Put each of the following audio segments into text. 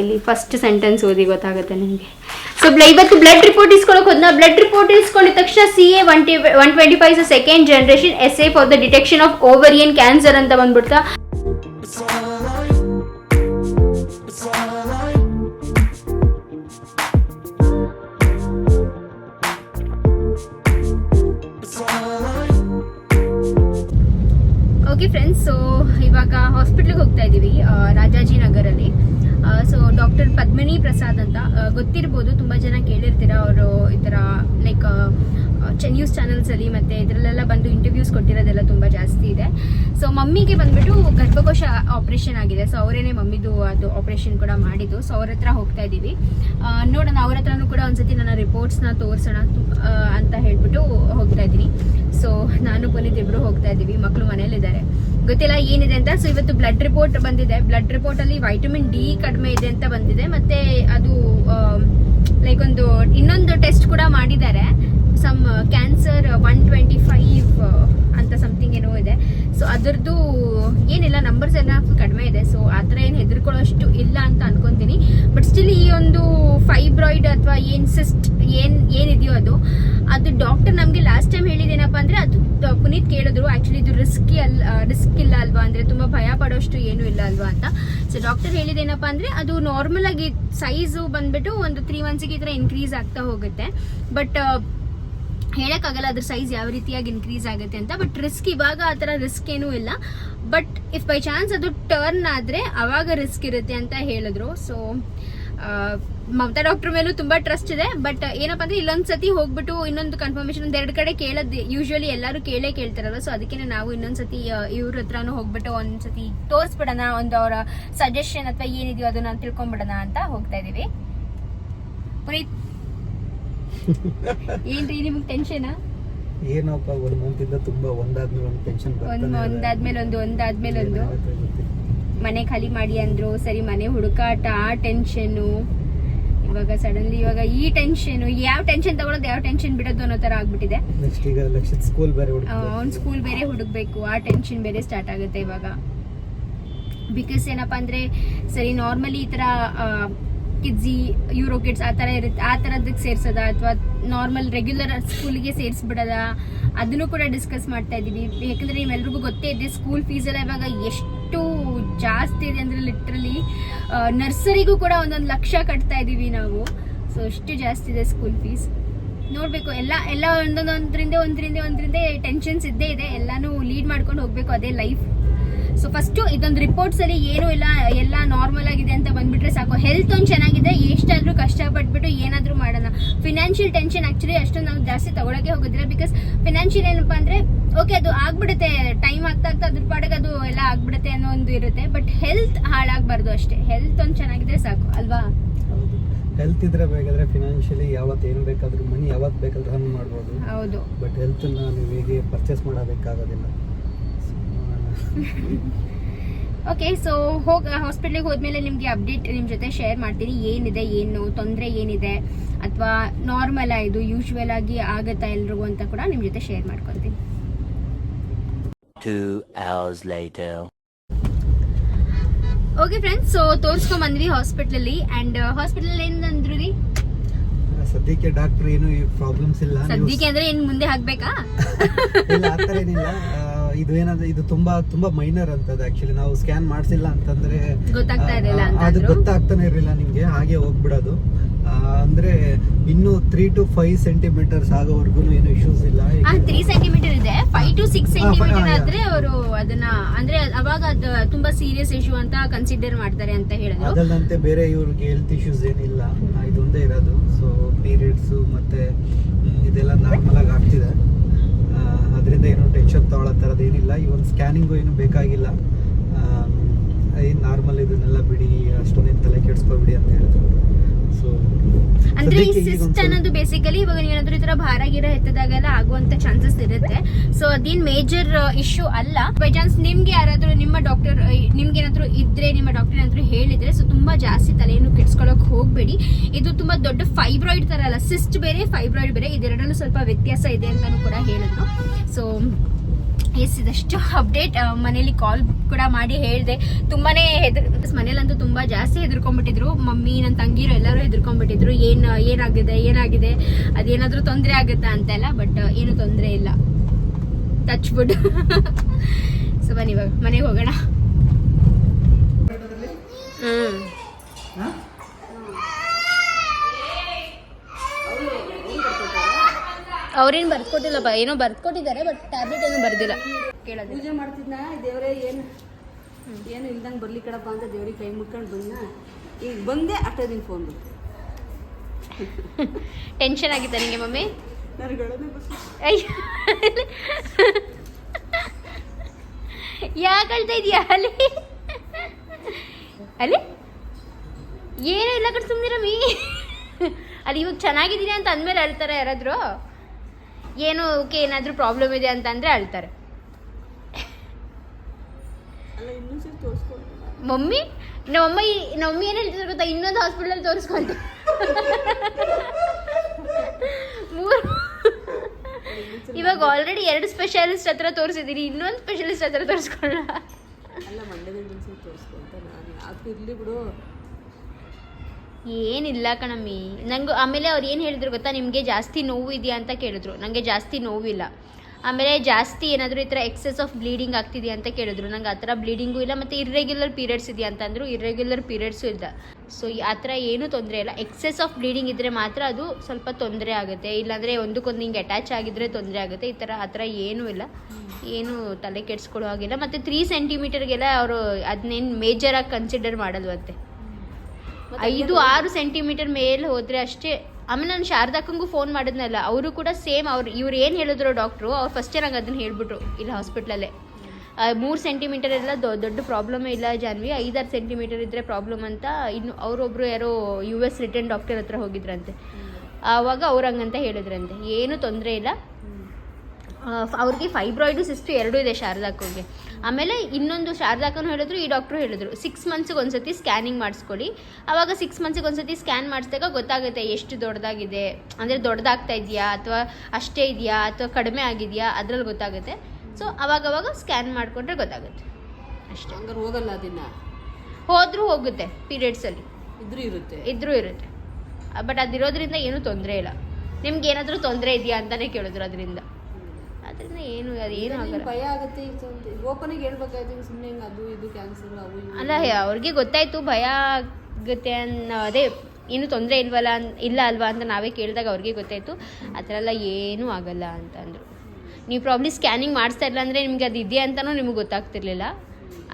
ಇಲ್ಲಿ first sentence ಓದಿ ಗೊತ್ತಾಗುತ್ತೆ ನಿಮಗೆ. ಸೊ ಇವತ್ತು ಬ್ಲಡ್ ರಿಪೋರ್ಟ್ ಇಸ್ಕೊಳಕ್ಕೆ ಹೋದ್ನ. ಬ್ಲಡ್ ರಿಪೋರ್ಟ್ ಇಸ್ಕೊಂಡಿದ ತಕ್ಷಣ C A one T one twenty five second generation is a for the detection of ovarian cancer ಅಂತ ಬಂದ್ಬಿಡ್ತಾ. ಡಾಕ್ಟರ್ ಪದ್ಮಿನಿ ಪ್ರಸಾದ್ ಅಂತ ಗೊತ್ತಿರ್ಬೋದು, ತುಂಬ ಜನ ಕೇಳಿರ್ತೀರ ಅವರು ಈ ಥರ ಲೈಕ್ ನ್ಯೂಸ್ ಚಾನಲ್ಸಲ್ಲಿ ಮತ್ತು ಇದರಲ್ಲೆಲ್ಲ ಬಂದು ಇಂಟರ್ವ್ಯೂಸ್ ಕೊಟ್ಟಿರೋದೆಲ್ಲ ತುಂಬ ಜಾಸ್ತಿ ಇದೆ. ಸೊ ಮಮ್ಮಿಗೆ ಬಂದ್ಬಿಟ್ಟು ಗರ್ಭಕೋಶ ಆಪ್ರೇಷನ್ ಆಗಿದೆ. ಸೊ ಅವರೇನೆ ಮಮ್ಮಿದು ಅದು ಆಪ್ರೇಷನ್ ಕೂಡ ಮಾಡಿದ್ದು. ಸೊ ಅವ್ರ ಹತ್ರ ಹೋಗ್ತಾ ಇದ್ದೀವಿ ನೋಡೋಣ, ಅವ್ರ ಹತ್ರನೂ ಕೂಡ ಒಂದ್ಸತಿ ನನ್ನ ರಿಪೋರ್ಟ್ಸ್ನ ತೋರಿಸೋಣ ಅಂತ ಹೇಳ್ಬಿಟ್ಟು ಹೋಗ್ತಾ ಇದ್ದೀನಿ. ಸೊ ನಾನು ಪುನೀತ್ ಇಬ್ರು ಹೋಗ್ತಾ ಇದ್ದೀವಿ ಮಕ್ಕಳು ಮನೇಲಿದ್ದಾರೆ ಗೊತ್ತಿಲ್ಲ ಏನಿದೆ ಅಂತ. ಸೊ ಇವತ್ತು ಬ್ಲಡ್ ರಿಪೋರ್ಟ್ ಬಂದಿದೆ. ಬ್ಲಡ್ ರಿಪೋರ್ಟ್ ಅಲ್ಲಿ ವೈಟಮಿನ್ ಡಿ ಕಡಿಮೆ ಇದೆ ಅಂತ ಬಂದಿದೆ. ಮತ್ತೆ ಅದು ಲೈಕ್ ಒಂದು, ಇನ್ನೊಂದು ಟೆಸ್ಟ್ ಕೂಡ ಮಾಡಿದ್ದಾರೆ. Some cancer one twenty five ಅಂತ ಸಮಥಿಂಗ್ ಏನೋ ಇದೆ. ಸೊ ಅದರದ್ದು ಏನಿಲ್ಲ ನಂಬರ್ಸ್ ಎಲ್ಲ ಕಡಿಮೆ ಇದೆ. ಸೊ ಆ ಥರ ಏನು ಹೆದರ್ಕೊಳ್ಳೋಷ್ಟು ಇಲ್ಲ ಅಂತ ಅನ್ಕೊಂತೀನಿ. ಬಟ್ ಸ್ಟಿಲ್ ಈ ಒಂದು ಫೈಬ್ರಾಯ್ಡ್ ಅಥವಾ ಏನು ಸಿಸ್ಟ್ ಏನ್ ಏನಿದೆಯೋ ಅದು. ಅದು ಡಾಕ್ಟರ್ ನಮಗೆ ಲಾಸ್ಟ್ ಟೈಮ್ ಹೇಳಿದೇನಪ್ಪ ಅಂದ್ರೆ ಅದು ಪುನೀತ್ ಕೇಳಿದ್ರು ಆಕ್ಚುಲಿ ಇದು ರಿಸ್ಕಿ ಅಲ್ಲ ರಿಸ್ಕ್ ಇಲ್ಲ ಅಲ್ವಾ? ಅಂದ್ರೆ ತುಂಬಾ ಭಯ ಪಡೋಷ್ಟು ಏನು ಇಲ್ಲ ಅಲ್ವಾ? ಅಂತ. ಸೊ ಡಾಕ್ಟರ್ ಹೇಳಿದೇನಪ್ಪ ಅಂದ್ರೆ ಅದು ನಾರ್ಮಲ್ ಆಗಿ ಸೈಜು ಬಂದ್ಬಿಟ್ಟು ಒಂದು ತ್ರೀ ಮಂತ್ಸಿಗೆ ಈ ಥರ ಇನ್ಕ್ರೀಸ್ ಆಗ್ತಾ ಹೋಗುತ್ತೆ. ಬಟ್ ಹೇಳಕ್ಕಾಗಲ್ಲ ಅದ್ರ ಸೈಜ್ ಯಾವ ರೀತಿಯಾಗಿ ಇನ್ಕ್ರೀಸ್ ಆಗುತ್ತೆ ಅಂತ. ಬಟ್ ರಿಸ್ಕ್ ಇವಾಗ ಆ ಥರ ರಿಸ್ಕ್ ಏನೂ ಇಲ್ಲ. ಬಟ್ ಇಫ್ ಬೈ ಚಾನ್ಸ್ ಅದು ಟರ್ನ್ ಆದರೆ ಅವಾಗ ರಿಸ್ಕ್ ಇರುತ್ತೆ ಅಂತ ಹೇಳಿದ್ರು. ಸೊ ಮಮತಾ ಡಾಕ್ಟರ್ ಮೇಲೂ ತುಂಬಾ ಟ್ರಸ್ಟ್ ಇದೆ ಬಟ್ ಏನಪ್ಪ ಅಂದ್ರೆ ಇಲ್ಲೊಂದ್ ಸತಿ ಹೋಗ್ಬಿಟ್ಟು ಇನ್ನೊಂದು ಕನ್ಫರ್ಮೇಶನ್ ಒಂದ್ ಎರಡು ಕಡೆ ಕೇಳದ್ ಯೂಶುವಲಿ ಎಲ್ಲರೂ ಕೇಳೇ ಕೇಳ್ತಾರಲ್ಲ ಸೊ ಅದಕ್ಕೆ ನಾವು ಇನ್ನೊಂದ್ ಸತಿ ಇವ್ರ ಹತ್ರನೂ ಹೋಗ್ಬಿಟ್ಟು ಒಂದ್ ಸತಿ ತೋರಿಸ್ಬಿಡೋಣ ಒಂದು ಅವರ ಸಜೆಷನ್ ಅಥವಾ ಏನಿದೆಯೋ ಅದನ್ನ ತಿಳ್ಕೊಂಡ್ಬಿಡೋಣ ಅಂತ ಹೋಗ್ತಾ ಇದೀವಿ. ಪುನೀತ್ ಏನ್ರಿ ನಿಮ್ಗೆ ಟೆನ್ಷನ್ ಏನಪ್ಪ ಒಂದ್ ಮಂತ್ ಇಂದ ತುಂಬಾ ಒಂದಾದ್ಮೇಲೆ ಒಂದು ಟೆನ್ಷನ್ ಒಂದ್ ಒಂದಾದ್ಮೇಲೆ ಒಂದು ಒಂದಾದ್ಮೇಲೆ ಒಂದು. ಮನೆ ಖಾಲಿ ಮಾಡಿ ಅಂದ್ರು ಸರಿ ಮನೆ ಹುಡುಕಾಟ ಆ ಟೆನ್ಷನ್ನು ಇವಾಗ ಸಡನ್ಲಿ ಇವಾಗ ಈ ಟೆನ್ಷನ್ ಯಾವ ಟೆನ್ಷನ್ ತಗೊಳ್ಳೋದು ಯಾವ ಟೆನ್ಷನ್ ಬಿಡೋದು ಅನ್ನೋ ತರ ಆಗ್ಬಿಟ್ಟಿದೆ. ಅವ್ನ ಸ್ಕೂಲ್ ಬೇರೆ ಹುಡುಕ್ಬೇಕು ಆ ಟೆನ್ಷನ್ ಬೇರೆ ಸ್ಟಾರ್ಟ್ ಆಗುತ್ತೆ ಇವಾಗ. ಬಿಕಾಸ್ ಏನಪ್ಪಾ ಅಂದ್ರೆ ಸರಿ ನಾರ್ಮಲಿ ಈ ತರ ಕಿಡ್ಸಿ ಯೂರೋ ಕಿಡ್ಸ್ ಆ ಥರ ಇರುತ್ತೆ ಆ ಥರದಕ್ಕೆ ಸೇರ್ಸೋದ ಅಥವಾ ನಾರ್ಮಲ್ ರೆಗ್ಯುಲರ್ ಸ್ಕೂಲ್ಗೆ ಸೇರಿಸ್ಬಿಡದ? ಅದನ್ನು ಕೂಡ ಡಿಸ್ಕಸ್ ಮಾಡ್ತಾ ಇದ್ದೀವಿ. ಯಾಕಂದ್ರೆ ನಿಮ್ಮೆಲ್ರಿಗೂ ಗೊತ್ತೇ ಇದೆ ಸ್ಕೂಲ್ ಫೀಸ್ ಎಲ್ಲ ಇವಾಗ ಎಷ್ಟು ಜಾಸ್ತಿ ಇದೆ ಅಂದ್ರೆ ಲಿಟ್ರಲಿ ನರ್ಸರಿಗೂ ಕೂಡ ಒಂದೊಂದು ಲಕ್ಷ ಕಟ್ತಾ ಇದೀವಿ ನಾವು. ಸೊ ಅಷ್ಟು ಜಾಸ್ತಿ ಇದೆ ಸ್ಕೂಲ್ ಫೀಸ್ ನೋಡ್ಬೇಕು, ಎಲ್ಲ ಎಲ್ಲ ಒಂದೊಂದು ಒಂದ್ರಿಂದ ಒಂದ್ರಿಂದ ಟೆನ್ಷನ್ಸ್ ಇದ್ದೇ ಇದೆ. ಎಲ್ಲಾನು ಲೀಡ್ ಮಾಡ್ಕೊಂಡು ಹೋಗ್ಬೇಕು ಅದೇ ಲೈಫ್ ಸೊ ಫಸ್ಟ್ ಇದೊಂದು ರಿಪೋರ್ಟ್ಸ್ ಅಲ್ಲಿ ಏನು ಇಲ್ಲ, ಎಲ್ಲ ನಾರ್ಮಲ್ ಆಗಿದೆ ಅಂತ ಬಂದ್ಬಿಟ್ರೆ ಸಾಕು. ಹೆಲ್ತ್ ಒಂದು ಚೆನ್ನಾಗಿದೆ ಎಷ್ಟಾದ್ರೂ ಕಷ್ಟಪಟ್ಬಿಟ್ಟು ಏನಾದ್ರೂ ಮಾಡೋಣ ಫಿನಾನ್ಷಿಯಲ್ ಆಕ್ಚುಲಿ ಅಷ್ಟೊಂದು ನಾವು ಜಾಸ್ತಿ ತಗೊಳಕ್ಕೆ ಹೋಗೋದಿಲ್ಲ ಬಿಕಾಸ್ ಫಿನಾನ್ಷಿಯಲ್ ಏನಪ್ಪಾ ಅಂದ್ರೆ ಓಕೆ ಅದು ಆಗ್ಬಿಡುತ್ತೆ. ಟೈಮ್ ಆಗ್ತಾ ಆಗ್ತಾ ಅದ್ರ ಪಾಡಿಗೆ ಅದು ಎಲ್ಲ ಆಗ್ಬಿಡುತ್ತೆ ಅನ್ನೋ ಒಂದು ಇರುತ್ತೆ. ಬಟ್ ಹೆಲ್ತ್ ಹಾಳಾಗಬಾರ್ದು ಅಷ್ಟೇ. ಹೆಲ್ತ್ ಒಂದು ಚೆನ್ನಾಗಿದ್ರೆ ಸಾಕು ಅಲ್ವಾ? ಹೆಲ್ತ್ ಇದ್ರೆ ಬೇಕಾದ್ರೆ ಫಿನಾನ್ಷಿಯಲಿ ಯಾವತ್ತು ಏನು ಬೇಕಾದ್ರೂ ಮನಿ ಯಾವತ್ತು ಬೇಕಾದ್ರೂ ರನ್ ಮಾಡ್ಬೋದು. ಹೌದು. ಬಟ್ ಹೆಲ್ತ್ ನೀವು ಹೇಗೆ ಪರ್ಚೇಸ್ ಮಾಡೋದಕ್ಕಾಗೋದಿಲ್ಲ ಓಕೆ ಸೊ ಹೋಗ ಹಾಸ್ಪಿಟ್ಲಿಗೆ ಹೋದ್ಮೇಲೆ ನಿಮಗೆ ಅಪ್ಡೇಟ್ ನಿಮ್ಮ ಜೊತೆ ಶೇರ್ ಮಾಡ್ತೀನಿ. ಏನಿದೆ ಏನು ತೊಂದರೆ ಏನಿದೆ ಅಥವಾ ನಾರ್ಮಲ್ ಇದು ಯೂಶುವಲ್ ಆಗಿ ಆಗತ್ತಾ ಎಲ್ರಿಗೂ ಅಂತ ಕೂಡ ನಿಮ್ಮ ಜೊತೆ ಶೇರ್ ಮಾಡ್ಕೊತೀನಿ. Two hours later. Okay friends so ತೋರಿಸ್ಕೊಂಡ್ ಬಂದ್ವಿ ಹಾಸ್ಪಿಟ್ಲಲ್ಲಿ ಅಂಡ್ ಹಾಸ್ಪಿಟಲ್ ಏನಂದ್ರು ರೀ ಸದ್ಯಕ್ಕೆ ಡಾಕ್ಟರ್ ಏನು ಪ್ರಾಬ್ಲಮ್ಸ್ ಇಲ್ಲ ಸದ್ಯಕ್ಕೆ ಅಂದ್ರೆ ಏನ್ ಮುಂದೆ ಹಾಕ್ಬೇಕಾ? ಇಲ್ಲ ಇದು ಏನಂದ್ರೆ ಇದು ತುಂಬಾ ತುಂಬಾ ಮೈನರ್ ಅಂತದ್ದು ಆಕ್ಚುಲಿ ನಾವು ಸ್ಕ್ಯಾನ್ ಮಾಡಿಸಿಲ್ಲ ಅಂತಂದ್ರೆ ಗೊತ್ತಾಗ್ತಾ ಇರ್ಲಿಲ್ಲ ಅಂತ ಅದು. ಗೊತ್ತಾಗ್ತಾನೆ ಇರಲಿಲ್ಲ ನಿಮ್ಗೆ ಹಾಗೆ ಹೋಗ್ಬಿಡೋದು. ಅಂದ್ರೆ ಇನ್ನು ತ್ರೀ ಟು ಫೈವ್ ಸೆಂಟಿಮೀಟರ್ಸ್ ಆಗೋವರೆಗೂ ಏನು ಇಶ್ಯೂಸ್ ಇಲ್ಲ. ತ್ರೀ ಸೆಂಟಿಮೀಟರ್ ಇದೆ. ಫೈವ್ ಟು ಸಿಕ್ಸ್ ಸೆಂಟಿಮೀಟರ್ ಆದ್ರೆ ಅವರು ಅದನ್ನ ಅಂದ್ರೆ ಅವಾಗ ಅದು ತುಂಬಾ ಸೀರಿಯಸ್ ಇಶ್ಯೂ ಅಂತ ಕನ್ಸಿಡರ್ ಮಾಡ್ತಾರೆ ಅಂತ ಹೇಳಿದ್ರು. ಅದಲ್ಲಂತೆ ಬೇರೆ ಇವ್ರಿಗೆ ಹೆಲ್ತ್ ಇಶ್ಯೂಸ್ ಏನಿಲ್ಲ. ಇದೊಂದೇ ಇರೋದು. ಸೊ ಪೀರಿಯಡ್ಸ್ ಮತ್ತೆ ಇದೆಲ್ಲ ನಾರ್ಮಲ್ ಆಗಿ ಆಗ್ತಿದೆ. ಅದರಿಂದ ಏನೋ ಟೆನ್ಷನ್ ತಗೊಳ್ಳೋ ಥರದ್ದು ಏನಿಲ್ಲ. ಈ ಒಂದು ಸ್ಕ್ಯಾನಿಂಗು ಏನು ಬೇಕಾಗಿಲ್ಲ. ನಾರ್ಮಲ್ ಇದನ್ನೆಲ್ಲ ಬಿಡಿ ಅಷ್ಟೊಂದೇನು ತಲೆ ಕೆಡಿಸ್ಕೊಬಿಡಿ ಅಂತ ಹೇಳಿದ್ರು. ಅಂದ್ರೆ ಈ ಸಿಸ್ಟ್ ಅನ್ನೋದು ಬೇಸಿಕಲಿ ಇವಾಗ ನೀವೇನಾದ್ರೂ ಈ ತರ ಭಾರ ಗಿರ ಎತ್ತದಾಗೆಲ್ಲ ಆಗುವಂತ ಚಾನ್ಸಸ್ ಇರುತ್ತೆ. ಸೊ ಅದೇನ್ ಮೇಜರ್ ಇಶ್ಯೂ ಅಲ್ಲ. ಬೈ ಚಾನ್ಸ್ ನಿಮ್ಗೆ ಯಾರಾದ್ರೂ ನಿಮ್ಮ ಡಾಕ್ಟರ್ ನಿಮ್ಗೆ ಏನಾದ್ರು ಇದ್ರೆ ನಿಮ್ಮ ಡಾಕ್ಟರ್ ಏನಾದ್ರು ಹೇಳಿದ್ರೆ ಸೊ ತುಂಬಾ ಜಾಸ್ತಿ ತಲೆಯನ್ನು ಕೆಡ್ಸ್ಕೊಳಕ್ ಹೋಗ್ಬೇಡಿ. ಇದು ತುಂಬಾ ದೊಡ್ಡ ಫೈಬ್ರಾಯ್ಡ್ ತರ ಅಲ್ಲ ಸಿಸ್ಟ್ ಬೇರೆ ಫೈಬ್ರಾಯ್ಡ್ ಬೇರೆ ಇದೆರಡರಲ್ಲೂ ಸ್ವಲ್ಪ ವ್ಯತ್ಯಾಸ ಇದೆ ಅಂತಾನು ಕೂಡ ಹೇಳಿದ್ರು ಸೊ ಎಸ್, ಇದಷ್ಟು ಅಪ್ಡೇಟ್ ಮನೇಲಿ ಕಾಲ್ ಕೂಡ ಮಾಡಿ ಹೇಳಿದೆ. ತುಂಬಾನೇ ಹೆದರ್ ಮನೇಲಂತೂ ತುಂಬಾ ಜಾಸ್ತಿ ಹೆದರ್ಕೊಂಡ್ಬಿಟ್ಟಿದ್ರು. ಮಮ್ಮಿ ನನ್ನ ತಂಗಿರು ಎಲ್ಲರೂ ಹೆದರ್ಕೊಂಡ್ಬಿಟ್ಟಿದ್ರು. ಏನ್ ಏನಾಗಿದೆ ಏನಾಗಿದೆ, ಅದೇನಾದರೂ ತೊಂದರೆ ಆಗುತ್ತಾ ಅಂತೆಲ್ಲ ಬಟ್ ಏನು ತೊಂದರೆ ಇಲ್ಲ. ಟಚ್ ವುಡ್ ಸೊ ಬನ್ನಿ ಇವಾಗ ಮನೆಗೆ ಹೋಗೋಣ. ಹ್ಮ್. ಅವ್ರೇನು ಬರ್ಕೊಟ್ಟಿಲ್ಲಪ್ಪ ಏನೋ ಬರ್ಕೊಟ್ಟಿದ್ದಾರೆ ಬಟ್ ಟ್ಯಾಬ್ಲೆಟ್ ಏನು ಬರ್ದಿಲ್ಲ. ಕೇಳೋದು ಪೂಜೆ ಮಾಡ್ತಿದ್ನ? ದೇವರೇ ಏನು ಏನು ಇಲ್ದಂಗೆ ಬರ್ಲಿ ಕಡಪ್ಪ ಅಂತ ದೇವ್ರಿಗೆ ಕೈ ಮುಟ್ಕೊಂಡು ಬಂದ ಈಗ ಬಂದೆ ದಿನ ಫೋನ್ ಬಂತು ಟೆನ್ಷನ್ ಆಗಿತ್ತ ನಿಮಗೆ ಮಮ್ಮಿ? ಯಾಕೆ ಅಳ್ತಾ ಇದೆಯಾ ಅಲ್ಲಿ? ಅಲ್ಲಿ? ಏನೋ ಇಲ್ಲ ಕಡೆ ಸುಮ್ಮನೆ ಮೀ ಅಲ್ಲಿ ಇವಾಗ ಚೆನ್ನಾಗಿದ್ದೀನಿ ಅಂತ ಅಂದಮೇಲೆ ಅಳ್ತಾರೆ ಯಾರಾದರೂ? ಏನು ಓಕೆ ಏನಾದರೂ ಪ್ರಾಬ್ಲಮ್ ಇದೆ ಅಂತ ಅಂದರೆ ಅಳ್ತಾರೆ ನಮ್ಮ ಮಮ್ಮಿ? ನಮ್ಮಮ್ಮ ನಮ್ಮಮ್ಮ ಏನು ಹೇಳ್ತಿದ್ರು ಗೊತ್ತಾ? ಇನ್ನೊಂದು ಹಾಸ್ಪಿಟಲ್ ತೋರಿಸ್ಕೊಂತ ಮೂರು ಇವಾಗ ಆಲ್ರೆಡಿ ಎರಡು ಸ್ಪೆಷಲಿಸ್ಟ್ ಹತ್ರ ತೋರಿಸಿದ್ದೀನಿ. ಇನ್ನೊಂದು ಸ್ಪೆಷಲಿಸ್ಟ್ ಹತ್ರ ತೋರಿಸ್ಕೊಳ್ಳ ಅಲ್ಲ ಮಂಡ್ಯದಲ್ಲಿ ತೋರಿಸ್ಕೊಂತ ನಾನು. ಯಾಕೆ ಇರಲಿ ಬಿಡು. ಏನಿಲ್ಲ ಕಣಮ್ಮಿ. ನಂಗೆ ಆಮೇಲೆ ಅವ್ರು ಏನು ಹೇಳಿದ್ರು ಗೊತ್ತಾ? ನಿಮಗೆ ಜಾಸ್ತಿ ನೋವು ಇದೆಯಾ ಅಂತ ಕೇಳಿದ್ರು. ನನಗೆ ಜಾಸ್ತಿ ನೋವಿಲ್ಲ. ಆಮೇಲೆ ಜಾಸ್ತಿ ಏನಾದರೂ ಈ ಥರ ಎಕ್ಸೆಸ್ ಆಫ್ ಬ್ಲೀಡಿಂಗ್ ಆಗ್ತಿದೆಯಾ ಅಂತ ಕೇಳಿದ್ರು. ನಂಗೆ ಆ ಥರ ಬ್ಲೀಡಿಂಗು ಇಲ್ಲ, ಮತ್ತು ಇರ್ರೆಗ್ಯುಲರ್ ಪೀರಿಯಡ್ಸ್ ಇದೆಯಾ ಅಂತಂದ್ರು ಇರ್ರೆಗ್ಯುಲರ್ ಪೀರಿಯಡ್ಸು ಇಲ್ಲ. ಸೊ ಆ ಥರ ಏನೂ ತೊಂದರೆ ಇಲ್ಲ. ಎಕ್ಸೆಸ್ ಆಫ್ ಬ್ಲೀಡಿಂಗ್ ಇದ್ದರೆ ಮಾತ್ರ ಅದು ಸ್ವಲ್ಪ ತೊಂದರೆ ಆಗುತ್ತೆ. ಇಲ್ಲಾಂದರೆ ಒಂದಕ್ಕೊಂದು ಹಿಂಗೆ ಅಟ್ಯಾಚ್ ಆಗಿದ್ರೆ ತೊಂದರೆ ಆಗುತ್ತೆ. ಈ ಥರ ಆ ಥರ ಏನೂ ಇಲ್ಲ. ಏನು ತಲೆ ಕೆಡಿಸ್ಕೊಳ್ಳೋ ಹಾಗಿಲ್ಲ. ಮತ್ತು ತ್ರೀ ಸೆಂಟಿಮೀಟರ್ಗೆಲ್ಲ ಅವರು ಅದನ್ನೇನು ಮೇಜರಾಗಿ ಕನ್ಸಿಡರ್ ಮಾಡಲ್ವಂತೆ. ಐದು ಆರು ಸೆಂಟಿಮೀಟರ್ ಮೇಲೆ ಹೋದ್ರೆ ಅಷ್ಟೇ. ಆಮೇಲೆ ನಾನು ಶಾರದಾಕಂಗೂ ಫೋನ್ ಮಾಡಿದ್ನಲ್ಲ ಅವರು ಕೂಡ ಸೇಮ್ ಅವ್ರು. ಇವ್ರು ಏನು ಹೇಳಿದ್ರು ಡಾಕ್ಟ್ರು ಅವ್ರು ಫಸ್ಟೇ ನಂಗೆ ಅದನ್ನ ಹೇಳ್ಬಿಟ್ರು ಇಲ್ಲಿ ಹಾಸ್ಪಿಟ್ಲಲ್ಲೇ ಮೂರು ಸೆಂಟಿಮೀಟರ್ ಎಲ್ಲ ದೊ- ದೊಡ್ಡ ಪ್ರಾಬ್ಲಮ್ ಇಲ್ಲ ಜಾನ್ವಿ. ಐದಾರು ಸೆಂಟಿಮೀಟರ್ ಇದ್ದರೆ ಪ್ರಾಬ್ಲಮ್ ಅಂತ ಇನ್ನು ಅವರೊಬ್ಬರು ಯಾರೋ ಯು ಎಸ್ ರಿಟರ್ನ್ ಡಾಕ್ಟರ್ ಹತ್ರ ಹೋಗಿದ್ರಂತೆ. ಆವಾಗ ಅವ್ರು ಹಂಗಂತ ಹೇಳಿದ್ರಂತೆ. ಏನೂ ತೊಂದರೆ ಇಲ್ಲ. ಅವ್ರಿಗೆ ಫೈಬ್ರಾಯ್ಡು ಸಿಸ್ಟು ಎರಡೂ ಇದೆ ಶಾರದಾಕೋಗೆ ಆಮೇಲೆ ಇನ್ನೊಂದು ಶಾರದಾಕನೂ ಹೇಳಿದ್ರು ಈ ಡಾಕ್ಟ್ರು ಹೇಳಿದ್ರು ಸಿಕ್ಸ್ ಮಂತ್ಸಿಗೆ ಒಂದ್ಸತಿ ಸ್ಕ್ಯಾನಿಂಗ್ ಮಾಡಿಸ್ಕೊಳ್ಳಿ. ಆವಾಗ ಸಿಕ್ಸ್ ಮಂತ್ಸಿಗೆ ಒಂದ್ಸತಿ ಸ್ಕ್ಯಾನ್ ಮಾಡಿಸಿದಾಗ ಗೊತ್ತಾಗುತ್ತೆ ಎಷ್ಟು ದೊಡ್ಡದಾಗಿದೆ. ಅಂದರೆ ದೊಡ್ಡದಾಗ್ತಾ ಇದೆಯಾ ಅಥವಾ ಅಷ್ಟೇ ಇದೆಯಾ ಅಥವಾ ಕಡಿಮೆ ಆಗಿದೆಯಾ ಅದ್ರಲ್ಲಿ ಗೊತ್ತಾಗುತ್ತೆ. ಸೊ ಅವಾಗವಾಗ ಸ್ಕ್ಯಾನ್ ಮಾಡಿಕೊಂಡ್ರೆ ಗೊತ್ತಾಗುತ್ತೆ. ಅಷ್ಟೇ. ಹಂಗಾರೆ ಹೋಗಲ್ಲ ಅದನ್ನ? ಹೋದರೂ ಹೋಗುತ್ತೆ ಪೀರಿಯಡ್ಸಲ್ಲಿ ಇದ್ರೂ ಇರುತ್ತೆ? ಇದ್ರೂ ಇರುತ್ತೆ. ಬಟ್ ಅದಿರೋದ್ರಿಂದ ಏನೂ ತೊಂದರೆ ಇಲ್ಲ. ನಿಮ್ಗೆ ಏನಾದರೂ ತೊಂದರೆ ಇದೆಯಾ ಅಂತಲೇ ಕೇಳಿದ್ರು ಅದರಿಂದ. ಅದರಿಂದ ಏನು ಅದು ಏನು ಆಗಲ್ಲ ಭಯ ಆಗುತ್ತೆ ಈಗ ಓಪನಿಗೆ ಹೇಳ್ಬೇಕಾಯ್ತು ಸುಮ್ಮನೆ ಹಿಂಗೆ ಅದು ಇದು ಕ್ಯಾನ್ಸರ್ ಅವು ಅಲ್ಲ ಅವ್ರಿಗೆ ಗೊತ್ತಾಯ್ತು ಭಯ ಆಗುತ್ತೆ ಅನ್ನೋ ಅದೇ ಏನು ತೊಂದರೆ ಇಲ್ವಲ್ಲ ಇಲ್ಲ ಅಲ್ವಾ ಅಂತ ನಾವೇ ಕೇಳಿದಾಗ ಅವ್ರಿಗೆ ಗೊತ್ತಾಯ್ತು. ಆ ಥರ ಎಲ್ಲ ಏನೂ ಆಗಲ್ಲ ಅಂತಂದರು. ನೀವು ಪ್ರಾಬ್ಲಿ ಸ್ಕ್ಯಾನಿಂಗ್ ಮಾಡಿಸ್ತಾ ಇಲ್ಲ ಅಂದರೆ ನಿಮ್ಗೆ ಅದು ಇದೆಯಾ ಅಂತಲೂ ನಿಮಗೆ ಗೊತ್ತಾಗ್ತಿರ್ಲಿಲ್ಲ.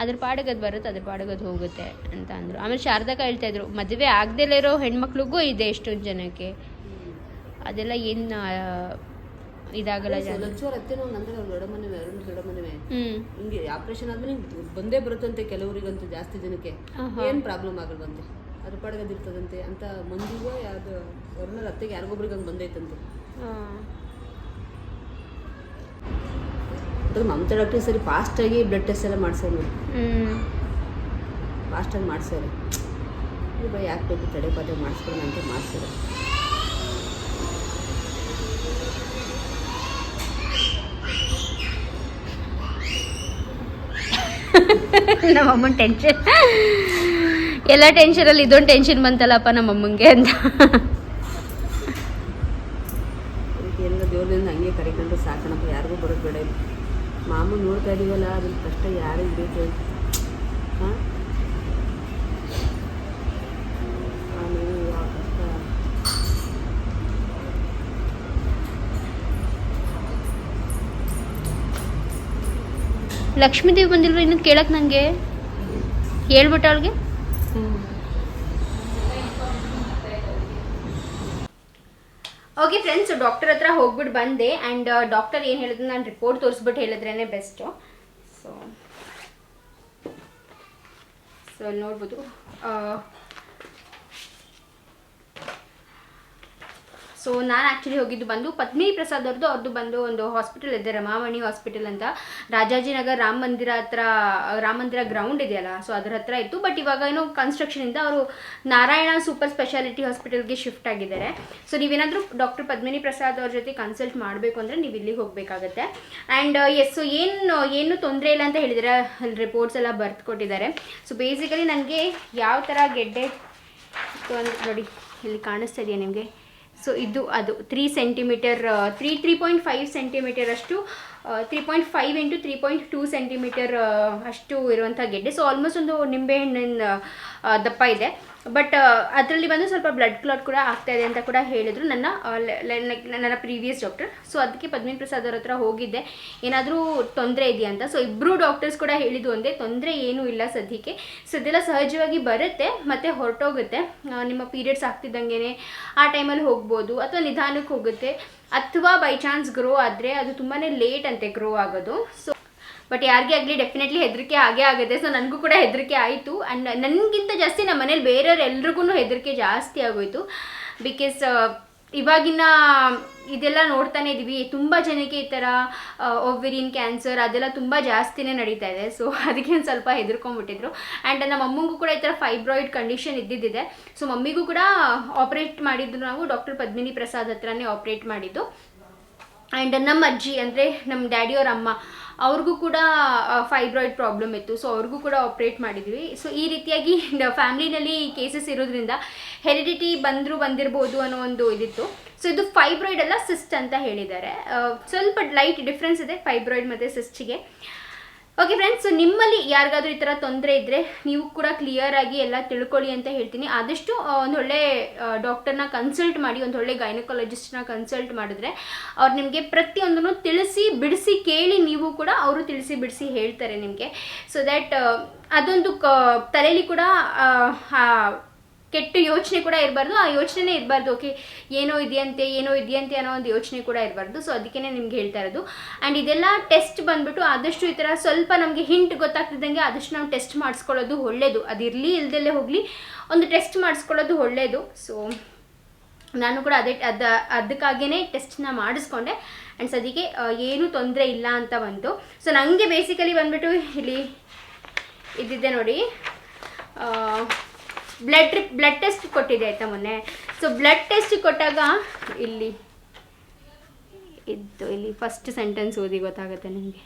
ಅದ್ರ ಪಾಡಿಗೆ ಅದು ಬರುತ್ತೆ ಅದ್ರ ಪಾಡಿಗೆ ಅದು ಹೋಗುತ್ತೆ ಅಂತ ಅಂದರು ಆಮೇಲೆ ಶಾರದಾ ಹೇಳ್ತಾ ಇದ್ರು ಮದುವೆ ಆಗದೆಲ್ಲೇ ಇರೋ ಹೆಣ್ಮಕ್ಳಿಗೂ ಇದೆ ಎಷ್ಟೊಂದು ಜನಕ್ಕೆ. ಅದೆಲ್ಲ ಏನು ಇದಾಗಲ್ಲ ಜನ ಲಕ್ಷ ನಂದ್ರೆ ಅವ್ರು ದೊಡ್ಡ ಮನೆ ಹ್ಞೂ ಹಿಂಗೆ ಆಪರೇಷನ್ ಆದ್ಮೇಲೆ ಬಂದೇ ಬರುತ್ತಂತೆ ಕೆಲವರಿಗಂತೂ ಜಾಸ್ತಿ ಜನಕ್ಕೆ. ಏನು ಪ್ರಾಬ್ಲಮ್ ಆಗಲ್ವಂತೆ? ಅದ್ರ ಪಾಡಿಗೆ ಅದು ಇರ್ತದಂತೆ ಅಂತ ಮಂದಿಗೂ ಯಾವ್ದು ಅವ್ರನ್ನ ಅತ್ತೆಗೆ ಯಾರಿಗೊಬ್ರಿಗೆ ಹಂಗೆ ಬಂದೈತಂತೆ ಮಮತಾ ಡಾಕ್ಟ್ರಿ ಸರಿ ಫಾಸ್ಟಾಗಿ ಬ್ಲಡ್ ಟೆಸ್ಟ್ ಎಲ್ಲ ಹ್ಞೂ ಫಾಸ್ಟಾಗಿ ಮಾಡ್ಸೋರು. ಯಾಕೆ ಬೇಕು ತಡೆ ಪಾತೆ ಮಾಡಿಸ್ಕೊಳ್ಳೋಣ ಅಂತ ಮಾಡ್ಸೋರು ನಮ್ಮಮ್ಮನ ಟೆನ್ಷನ್ ಎಲ್ಲ ಟೆನ್ಷನಲ್ಲಿ ಇದೊಂದು ಟೆನ್ಷನ್ ಬಂತಲ್ಲಪ್ಪ ನಮ್ಮಮ್ಮಂಗೆ ಅಂತ. ಅದಕ್ಕೆ ಎಲ್ಲ ದೇವ್ರದಿಂದ ಹಂಗೆ ಕರಿಕೊಂಡು ಸಾಕಣಪ್ಪ, ಯಾರಿಗೂ ಬರೋದು ಬೇಡ ಮಾಮೂಲು ಮಾಮೂ ನೋಡ್ತಾ ಇದೀವಲ್ಲ ಅದ್ರ ಕಷ್ಟ ಯಾರಿಗೆ ಬೇಕು ಹಾಂ ಆ ನೋವು ಆ ಕಷ್ಟ ಲಕ್ಷ್ಮೀ ದೇವಿ ಬಂದಿಲ್ವ ಇನ್ನು ಕೇಳಕ್ ನಂಗೆ? ಹೇಳ್ಬಿಟ್ಟ ಅವಳಿಗೆ? ಓಕೆ ಫ್ರೆಂಡ್ಸ್ ಡಾಕ್ಟರ್ ಹತ್ರ ಹೋಗ್ಬಿಟ್ಟು ಬಂದೆ ಆ್ಯಂಡ್ ಡಾಕ್ಟರ್ ಏನು ಹೇಳಿದ್ರು ನಾನು ರಿಪೋರ್ಟ್ ತೋರಿಸ್ಬಿಟ್ಟು ಹೇಳಿದ್ರೇ ಬೆಸ್ಟು ಸೊ ಸೊ ನೋಡ್ಬೋದು. ಸೊ ನಾನು ಆ್ಯಕ್ಚುಲಿ ಹೋಗಿದ್ದು ಬಂದು ಪದ್ಮಿನಿ ಪ್ರಸಾದ್ ಅವ್ರದ್ದು ಅವ್ರದ್ದು ಬಂದು ಒಂದು ಹಾಸ್ಪಿಟಲ್ ಇದೆ, ರಮಾಮಣಿ ಹಾಸ್ಪಿಟಲ್ ಅಂತ. ರಾಜಾಜಿನಗರ್ ರಾಮ ಮಂದಿರ ಹತ್ರ, ರಾಮ ಮಂದಿರ ಗ್ರೌಂಡ್ ಇದೆಯಲ್ಲ ಸೊ ಅದ್ರ ಹತ್ರ ಇತ್ತು. ಬಟ್ ಇವಾಗ ಏನೋ ಕನ್ಸ್ಟ್ರಕ್ಷನಿಂದ ಅವರು ನಾರಾಯಣ ಸೂಪರ್ ಸ್ಪೆಷಾಲಿಟಿ ಹಾಸ್ಪಿಟಲ್ಗೆ ಶಿಫ್ಟ್ ಆಗಿದ್ದಾರೆ. ಸೊ ನೀವೇನಾದರೂ ಡಾಕ್ಟರ್ ಪದ್ಮಿನಿ ಪ್ರಸಾದ್ ಅವ್ರ ಜೊತೆ ಕನ್ಸಲ್ಟ್ ಮಾಡಬೇಕು ಅಂದರೆ ನೀವು ಇಲ್ಲಿಗೆ ಹೋಗಬೇಕಾಗತ್ತೆ. ಆ್ಯಂಡ್ ಎಸ್ ಸೊ ಏನು ಏನು ತೊಂದರೆ ಇಲ್ಲ ಅಂತ ಹೇಳಿದರೆ ರಿಪೋರ್ಟ್ಸ್ ಎಲ್ಲ ಬರ್ತ್ ಕೊಟ್ಟಿದ್ದಾರೆ. ಸೊ ಬೇಸಿಕಲಿ ನನಗೆ ಯಾವ ಥರ ಗೆಡ್ಡೆ ನೋಡಿ, ಇಲ್ಲಿ ಕಾಣಿಸ್ತಾ ಇದೆಯಾ ನಿಮಗೆ? ಸೊ ಇದು ಅದು three centimeter three three point five centimeter ಅಷ್ಟು three point five into three point two centimeter ಅಷ್ಟು ಇರುವಂಥ ಗೆಡ್ಡೆ. ಸೊ ಆಲ್ಮೋಸ್ಟ್ ಒಂದು ನಿಂಬೆಹಣ್ಣಿನ ದಪ್ಪ ಇದೆ. ಬಟ್ ಅದರಲ್ಲಿ ಬಂದು ಸ್ವಲ್ಪ ಬ್ಲಡ್ ಕ್ಲಾಟ್ ಕೂಡ ಆಗ್ತಾ ಇದೆ ಅಂತ ಕೂಡ ಹೇಳಿದರು ನನ್ನ ನನ್ನ ಪ್ರೀವಿಯಸ್ ಡಾಕ್ಟರ್ ಸೊ ಅದಕ್ಕೆ ಪದ್ಮಿನಿ ಪ್ರಸಾದ್ ಅವ್ರ ಹತ್ರ ಹೋಗಿದ್ದೆ. ಏನಾದರೂ ತೊಂದರೆ ಇದೆಯಾ ಅಂತ? ಸೊ ಇಬ್ಬರು ಡಾಕ್ಟರ್ಸ್ ಕೂಡ ಹೇಳಿದ್ದು ಒಂದೇ, ತೊಂದರೆ ಏನೂ ಇಲ್ಲ ಸದ್ಯಕ್ಕೆ. ಸೊ ಇದೆಲ್ಲ ಸಹಜವಾಗಿ ಬರುತ್ತೆ, ಮತ್ತು ಹೊರಟೋಗುತ್ತೆ. ನಿಮ್ಮ ಪೀರಿಯಡ್ಸ್ ಆಗ್ತಿದ್ದಂಗೆ ಆ ಟೈಮಲ್ಲಿ ಹೋಗ್ಬೋದು, ಅಥವಾ ನಿಧಾನಕ್ಕೆ ಹೋಗುತ್ತೆ. ಅಥವಾ ಬೈ ಚಾನ್ಸ್ ಗ್ರೋ ಆದರೆ ಅದು ತುಂಬಾ ಲೇಟ್ ಅಂತೆ ಗ್ರೋ ಆಗೋದು. ಸೊ ಬಟ್ ಯಾರಿಗೆ ಆಗಲಿ ಡೆಫಿನೆಟ್ಲಿ ಹೆದರಿಕೆ ಆಗೇ ಆಗುತ್ತೆ. ಸೊ ನನಗೂ ಕೂಡ ಹೆದರಿಕೆ ಆಯಿತು. ಆ್ಯಂಡ್ ನನಗಿಂತ ಜಾಸ್ತಿ ನಮ್ಮ ಮನೇಲಿ ಬೇರೆಯವ್ರು ಎಲ್ರಿಗೂ ಹೆದರಿಕೆ ಜಾಸ್ತಿ ಆಗೋಯಿತು. ಬಿಕಾಸ್ ಇವಾಗಿನ ಇದೆಲ್ಲ ನೋಡ್ತಾನೆ ಇದ್ದೀವಿ ತುಂಬ ಜನಕ್ಕೆ ಈ ಥರ ಓವೆರಿನ್ ಕ್ಯಾನ್ಸರ್ ಅದೆಲ್ಲ ತುಂಬ ಜಾಸ್ತಿನೇ ನಡೀತಾ ಇದೆ. ಸೊ ಅದಕ್ಕೆ ಒಂದು ಸ್ವಲ್ಪ ಹೆದರ್ಕೊಂಡ್ಬಿಟ್ಟಿದ್ರು. ಆ್ಯಂಡ್ ನಮ್ಮ ಅಮ್ಮಂಗೂ ಕೂಡ ಈ ಥರ ಫೈಬ್ರಾಯ್ಡ್ ಕಂಡೀಷನ್ ಇದ್ದಿದ್ದಿದೆ. ಸೊ ಮಮ್ಮಿಗೂ ಕೂಡ ಆಪ್ರೇಟ್ ಮಾಡಿದ್ದು ನಾವು ಡಾಕ್ಟರ್ ಪದ್ಮಿನಿ ಪ್ರಸಾದ್ ಹತ್ರನೇ ಆಪ್ರೇಟ್ ಮಾಡಿದ್ದು. ಆ್ಯಂಡ್ ನಮ್ಮ ಅಜ್ಜಿ ಅಂದರೆ ನಮ್ಮ ಡ್ಯಾಡಿಯವ್ರ ಅಮ್ಮ ಅವ್ರಿಗೂ ಕೂಡ ಫೈಬ್ರಾಯ್ಡ್ ಪ್ರಾಬ್ಲಮ್ ಇತ್ತು. ಸೊ ಅವ್ರಿಗೂ ಕೂಡ ಆಪ್ರೇಟ್ ಮಾಡಿದ್ವಿ. ಸೊ ಈ ರೀತಿಯಾಗಿ ಫ್ಯಾಮ್ಲಿನಲ್ಲಿ ಕೇಸಸ್ ಇರೋದ್ರಿಂದ ಹೆರಿಡಿಟಿ ಬಂದರೂ ಬಂದಿರ್ಬೋದು ಅನ್ನೋ ಒಂದು ಇದಿತ್ತು. ಸೊ ಇದು ಫೈಬ್ರಾಯ್ಡ್ ಅಲ್ಲ ಸಿಸ್ಟ್ ಅಂತ ಹೇಳಿದ್ದಾರೆ. ಸ್ವಲ್ಪ ಲೈಟ್ ಡಿಫ್ರೆನ್ಸ್ ಇದೆ ಫೈಬ್ರಾಯ್ಡ್ ಮತ್ತು ಸಿಸ್ಟಿಗೆ ಓಕೆ ಫ್ರೆಂಡ್ಸ್ ನಿಮ್ಮಲ್ಲಿ ಯಾರಿಗಾದ್ರೂ ಈ ಥರ ತೊಂದರೆ ಇದ್ದರೆ ನೀವು ಕೂಡ ಕ್ಲಿಯರ್ ಆಗಿ ಎಲ್ಲ ತಿಳ್ಕೊಳ್ಳಿ ಅಂತ ಹೇಳ್ತೀನಿ. ಆದಷ್ಟು ಒಂದೊಳ್ಳೆ ಡಾಕ್ಟರ್ನ ಕನ್ಸಲ್ಟ್ ಮಾಡಿ ಒಂದೊಳ್ಳೆ ಗೈನಕಾಲಜಿಸ್ಟ್ನ ಕನ್ಸಲ್ಟ್ ಮಾಡಿದ್ರೆ ಅವ್ರು ನಿಮಗೆ ಪ್ರತಿಯೊಂದನ್ನು ತಿಳಿಸಿ, ಬಿಡಿಸಿ ಕೇಳಿ ನೀವು ಕೂಡ ಅವರು ತಿಳಿಸಿ, ಬಿಡಿಸಿ ಹೇಳ್ತಾರೆ ನಿಮಗೆ. ಸೊ ದ್ಯಾಟ್ ಅದೊಂದು ಕ ತಲೆಯಲ್ಲಿ ಕೂಡ ಕೆಟ್ಟ ಯೋಚನೆ ಕೂಡ ಇರಬಾರ್ದು. ಆ ಯೋಚನೆನೇ ಇರಬಾರ್ದು. ಓಕೆ ಏನೋ ಇದೆಯಂತೆ ಏನೋ ಇದೆಯಂತೆ ಅನ್ನೋ ಒಂದು ಯೋಚನೆ ಕೂಡ ಇರಬಾರ್ದು. ಸೊ ಅದಕ್ಕೇ ನಿಮ್ಗೆ ಹೇಳ್ತಾ ಇರೋದು. ಆ್ಯಂಡ್ ಇದೆಲ್ಲ ಟೆಸ್ಟ್ ಬಂದ್ಬಿಟ್ಟು ಆದಷ್ಟು ಈ ಥರ ಸ್ವಲ್ಪ ನಮಗೆ ಹಿಂಟ್ ಗೊತ್ತಾಗ್ತಿದ್ದಂಗೆ ಆದಷ್ಟು ನಾವು ಟೆಸ್ಟ್ ಮಾಡಿಸ್ಕೊಳ್ಳೋದು ಒಳ್ಳೆಯದು ಅದಿರಲಿ ಇಲ್ದಲ್ಲೇ ಹೋಗಲಿ ಒಂದು ಟೆಸ್ಟ್ ಮಾಡಿಸ್ಕೊಳ್ಳೋದು ಒಳ್ಳೆಯದು ಸೊ ನಾನು ಕೂಡ ಅದೇ ಅದ ಅದಕ್ಕಾಗೇ ಟೆಸ್ಟ್ನ ಮಾಡಿಸ್ಕೊಂಡೆ. ಆ್ಯಂಡ್ ಸದ್ಯಕ್ಕೆ ಆ, ಏನೂ ತೊಂದರೆ ಇಲ್ಲ ಅಂತ ಬಂತು. ಸೊ ನನಗೆ ಬೇಸಿಕಲಿ ಬಂದ್ಬಿಟ್ಟು ಇಲ್ಲಿ ಇದ್ದಿದ್ದೆ ನೋಡಿ. ಬ್ಲಡ್ ಬ್ಲಡ್ ಟೆಸ್ಟ್ ಕೊಟ್ಟಿದೆ ಆಯಿತಾ ಮೊನ್ನೆ. ಸೊ ಬ್ಲಡ್ ಟೆಸ್ಟ್ ಕೊಟ್ಟಾಗ ಇಲ್ಲಿ, ಇದ್ದು, ಇಲ್ಲಿ ಫಸ್ಟ್ ಸೆಂಟೆನ್ಸ್ ಓದಿ ಗೊತ್ತಾಗುತ್ತೆ ನನಗೆ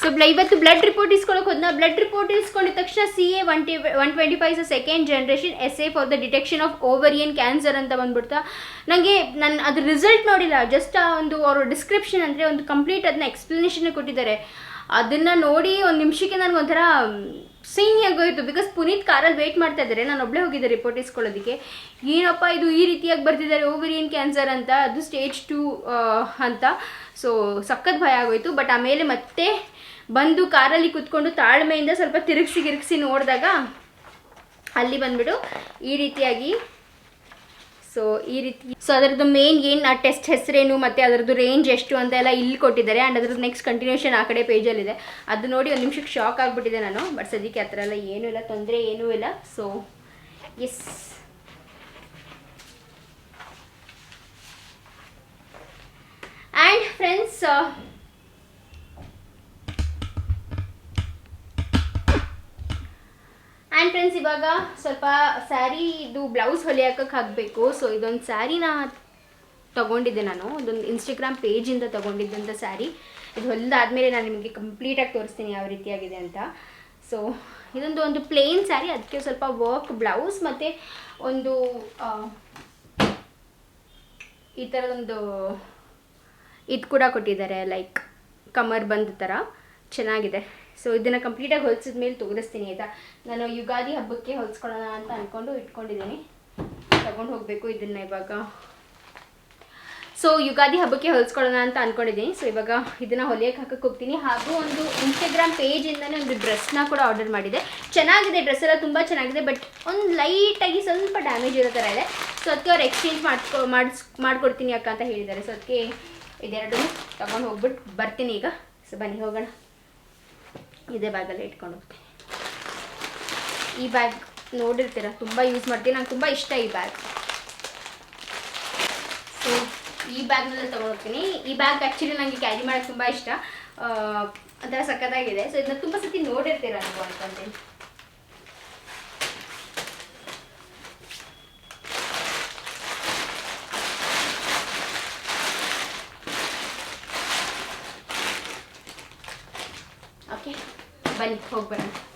ಸೊ ಬ್ಲ, ಇವತ್ತು ಬ್ಲಡ್ ರಿಪೋರ್ಟ್ ಇಸ್ಕೊಳಕ್ಕೆ ಹೋದ್ನ ಬ್ಲಡ್ ರಿಪೋರ್ಟ್ ಇಸ್ಕೊಂಡಿದ ತಕ್ಷಣ C A one T one twenty five second generation is a for the detection of ovarian cancer ಅಂತ ಬಂದ್ಬಿಡ್ತಾ. ನನಗೆ ನನ್ನ ಅದ್ರ ರಿಸಲ್ಟ್ ನೋಡಿಲ್ಲ ಜಸ್ಟ್ ಆ ಒಂದು, ಅವರು ಡಿಸ್ಕ್ರಿಪ್ಷನ್ ಅಂದರೆ ಒಂದು ಕಂಪ್ಲೀಟ್ ಅದನ್ನ ಎಕ್ಸ್ಪ್ಲನೇಷನ್ ಕೊಟ್ಟಿದ್ದಾರೆ. ಅದನ್ನು ನೋಡಿ ಒಂದು ನಿಮಿಷಕ್ಕೆ ನನಗೊಂಥರ ಸೀನಿ ಆಗೋಯ್ತು. ಬಿಕಾಸ್ ಪುನೀತ್ ಕಾರಲ್ಲಿ ವೇಟ್ ಮಾಡ್ತಾ ಇದ್ದಾರೆ. ನಾನು ಒಬ್ಬಳೇ ಹೋಗಿದ್ದೆ ರಿಪೋರ್ಟ್ ಇಸ್ಕೊಳ್ಳೋದಕ್ಕೆ. ಏನಪ್ಪ ಇದು ಈ ರೀತಿಯಾಗಿ ಬರ್ತಿದ್ದಾರೆ ಓವರಿಯನ್ ಕ್ಯಾನ್ಸರ್ ಅಂತ. ಅದು ಸ್ಟೇಜ್ ಟೂ ಅಂತ. ಸೊ ಸಖತ್ ಭಯ ಆಗೋಯ್ತು. ಬಟ್ ಆಮೇಲೆ ಮತ್ತೆ ಬಂದು ಕಾರಲ್ಲಿ ಕುತ್ಕೊಂಡು ತಾಳ್ಮೆಯಿಂದ ಸ್ವಲ್ಪ ತಿರುಗಿಸಿ ಗಿರುಗಿಸಿ ನೋಡಿದಾಗ ಅಲ್ಲಿ ಬಂದ್ಬಿಟ್ಟು ಈ ರೀತಿಯಾಗಿ ಸೊ ಈ ರೀತಿ ಸೊ ಅದರದ್ದು ಮೇನ್ ಏನು, ಆ ಟೆಸ್ಟ್ ಹೆಸರೇನು, ಮತ್ತು ಅದರದ್ದು ರೇಂಜ್ ಎಷ್ಟು ಅಂತ ಎಲ್ಲ ಇಲ್ಲಿ ಕೊಟ್ಟಿದ್ದಾರೆ. ಆ್ಯಂಡ್ ಅದ್ರದ್ದು ನೆಕ್ಸ್ಟ್ ಕಂಟಿನ್ಯೂಷನ್ ಆ ಕಡೆ ಪೇಜಲ್ಲಿದೆ ಅದು ನೋಡಿ ಒಂದು ನಿಮಿಷಕ್ಕೆ ಶಾಕ್ ಆಗಿಬಿಟ್ಟಿದೆ ನಾನು. ಬಟ್ ಸದ್ಯಕ್ಕೆ ಆ ಥರ ಎಲ್ಲ ಏನೂ ಇಲ್ಲ, ತೊಂದರೆ ಏನೂ ಇಲ್ಲ. So yes and friends friends ಇವಾಗ ಸ್ವಲ್ಪ ಸ್ಯಾರಿ, ಇದು ಬ್ಲೌಸ್ ಹೊಲಿಯಾಕಕ್ಕೆ ಹಾಕಬೇಕು ಸೊ ಇದೊಂದು ಸ್ಯಾರಿನ ತೊಗೊಂಡಿದ್ದೆ ನಾನು. ಅದೊಂದು ಇನ್ಸ್ಟಾಗ್ರಾಮ್ ಪೇಜಿಂದ ತೊಗೊಂಡಿದ್ದಂಥ ಸ್ಯಾರಿ. ಇದು ಹೊಲಿದಾದ್ಮೇಲೆ ನಾನು ನಿಮಗೆ ಕಂಪ್ಲೀಟಾಗಿ ತೋರಿಸ್ತೀನಿ ಯಾವ ರೀತಿಯಾಗಿದೆ ಅಂತ. ಸೊ ಇದೊಂದು ಒಂದು ಪ್ಲೇನ್ ಸ್ಯಾರಿ. ಅದಕ್ಕೆ ಸ್ವಲ್ಪ ವರ್ಕ್ ಬ್ಲೌಸ್ ಮತ್ತು ಒಂದು ಈ ಥರದೊಂದು ಇದು ಕೂಡ ಕೊಟ್ಟಿದ್ದಾರೆ ಲೈಕ್ ಕಮರ್ ಬಂದ ಥರ ಚೆನ್ನಾಗಿದೆ. ಸೊ ಇದನ್ನು ಕಂಪ್ಲೀಟಾಗಿ ಹೊಲಿಸಿದ ಮೇಲೆ ತೋರಿಸ್ತೀನಿ ಆಯಿತಾ? ನಾನು ಯುಗಾದಿ ಹಬ್ಬಕ್ಕೆ ಹೊಲಿಸ್ಕೊಳ್ಳೋಣ ಅಂತ ಅಂದ್ಕೊಂಡು ಇಟ್ಕೊಂಡಿದ್ದೀನಿ. ತಗೊಂಡು ಹೋಗಬೇಕು ಇದನ್ನು ಇವಾಗ. ಸೊ ಯುಗಾದಿ ಹಬ್ಬಕ್ಕೆ ಹೊಲಿಸ್ಕೊಳ್ಳೋಣ ಅಂತ ಅಂದ್ಕೊಂಡಿದ್ದೀನಿ ಸೊ ಇವಾಗ ಇದನ್ನು ಹೊಲಿಯಕ್ಕೆ ಹಾಕಕ್ಕೆ ಹೋಗ್ತೀನಿ. ಹಾಗೂ ಒಂದು ಇನ್ಸ್ಟಾಗ್ರಾಮ್ ಪೇಜಿಂದನೇ ಒಂದು ಡ್ರೆಸ್ನ ಕೂಡ ಆರ್ಡರ್ ಮಾಡಿದೆ. ಚೆನ್ನಾಗಿದೆ ಡ್ರೆಸ್ ಎಲ್ಲ ತುಂಬ ಚೆನ್ನಾಗಿದೆ ಬಟ್ ಒಂದು ಲೈಟಾಗಿ ಸ್ವಲ್ಪ ಡ್ಯಾಮೇಜ್ ಇರೋ ಥರ ಇದೆ. ಸೊ ಅದಕ್ಕೆ ಅವ್ರು ಎಕ್ಸ್ಚೇಂಜ್ ಮಾಡ್ಕೊ, ಮಾಡಿಸ್, ಮಾಡ್ಕೊಡ್ತೀನಿ ಅಕ್ಕ ಅಂತ ಹೇಳಿದ್ದಾರೆ. ಸೊ ಅದಕ್ಕೆ ಇದೆರಡು ತಗೊಂಡು ಹೋಗ್ಬಿಟ್ಟು ಬರ್ತೀನಿ ಈಗ. ಸೊ ಬನ್ನಿ, ಹೋಗೋಣ. ಇದೇ ಬ್ಯಾಗಲ್ಲಿ ಇಟ್ಕೊಂಡು ಹೋಗ್ತೀನಿ. ಈ ಬ್ಯಾಗ್ ನೋಡಿರ್ತೀರ? ತುಂಬ ಯೂಸ್ ಮಾಡ್ತೀನಿ. ನಂಗೆ ತುಂಬ ಇಷ್ಟ ಈ ಬ್ಯಾಗ್ ಸೊ ಈ ಬ್ಯಾಗ್ನಲ್ಲೇ ತೊಗೊಂಡೋಗ್ತೀನಿ. ಈ ಬ್ಯಾಗ್ ಆ್ಯಕ್ಚುಲಿ ನನಗೆ ಕ್ಯಾರಿ ಮಾಡೋಕ್ಕೆ ತುಂಬ ಇಷ್ಟ. ಒಂಥರ ಸಖತ್ತಾಗಿದೆ. ಸೊ ಇದನ್ನ ತುಂಬ ಸತಿ ನೋಡಿರ್ತೀರ ನೀವು ಅನ್ಕೊಂತೀನಿ ಓಕೆ ಬನ್ನಿ ಹೋಗಿ